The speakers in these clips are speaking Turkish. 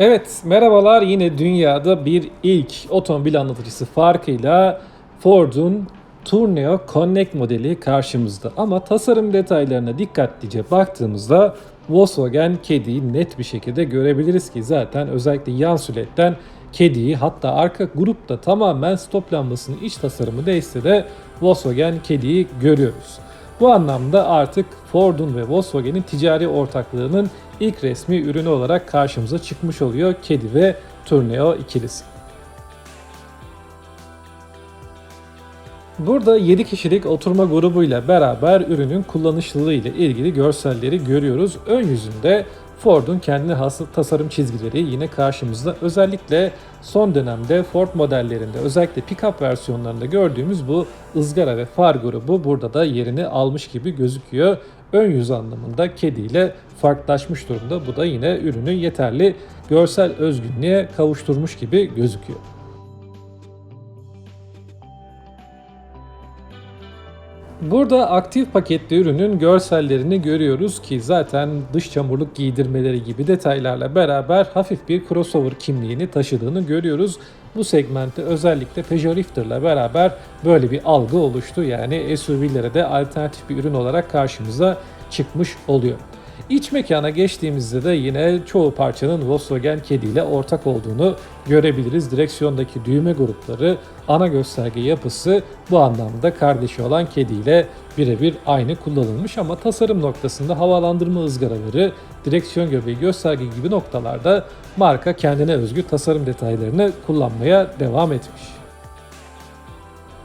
Evet, merhabalar. Yine dünyada bir ilk otomobil anlatıcısı farkıyla Ford'un Tourneo Connect modeli karşımızda. Ama tasarım detaylarına dikkatlice baktığımızda Volkswagen kediyi net bir şekilde görebiliriz ki zaten özellikle yan sületten kediyi hatta arka grupta tamamen stop lambasının iç tasarımı değişse de Volkswagen kediyi görüyoruz. Bu anlamda artık Ford'un ve Volkswagen'in ticari ortaklığının ilk resmi ürünü olarak karşımıza çıkmış oluyor kedi ve Tourneo ikilisi. Burada 7 kişilik oturma grubuyla beraber ürünün kullanışlılığı ile ilgili görselleri görüyoruz. Ön yüzünde Ford'un kendine has tasarım çizgileri yine karşımızda. Özellikle son dönemde Ford modellerinde özellikle pick-up versiyonlarında gördüğümüz bu ızgara ve far grubu burada da yerini almış gibi gözüküyor. Ön yüz anlamında kediyle farklılaşmış durumda. Bu da yine ürünü yeterli görsel özgünlüğe kavuşturmuş gibi gözüküyor. Burada aktif paketli ürünün görsellerini görüyoruz ki zaten dış çamurluk giydirmeleri gibi detaylarla beraber hafif bir crossover kimliğini taşıdığını görüyoruz. Bu segmentte özellikle Peugeot Rifter'la beraber böyle bir algı oluştu. Yani SUV'lere de alternatif bir ürün olarak karşımıza çıkmış oluyor. İç mekana geçtiğimizde de yine çoğu parçanın Volkswagen Kedi ile ortak olduğunu görebiliriz. Direksiyondaki düğme grupları, ana gösterge yapısı bu anlamda kardeşi olan Kedi ile birebir aynı kullanılmış ama tasarım noktasında havalandırma ızgaraları, direksiyon göbeği, gösterge gibi noktalarda marka kendine özgü tasarım detaylarını kullanmaya devam etmiş.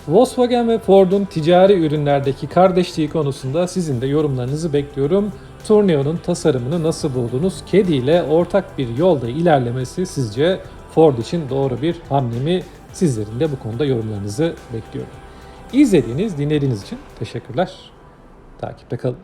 Volkswagen ve Ford'un ticari ürünlerdeki kardeşliği konusunda sizin de yorumlarınızı bekliyorum. Tourneo'nun tasarımını nasıl buldunuz? Kedi ile ortak bir yolda ilerlemesi sizce Ford için doğru bir hamle mi? Sizlerin de bu konuda yorumlarınızı bekliyorum. İzlediğiniz, dinlediğiniz için teşekkürler. Takipte kalın.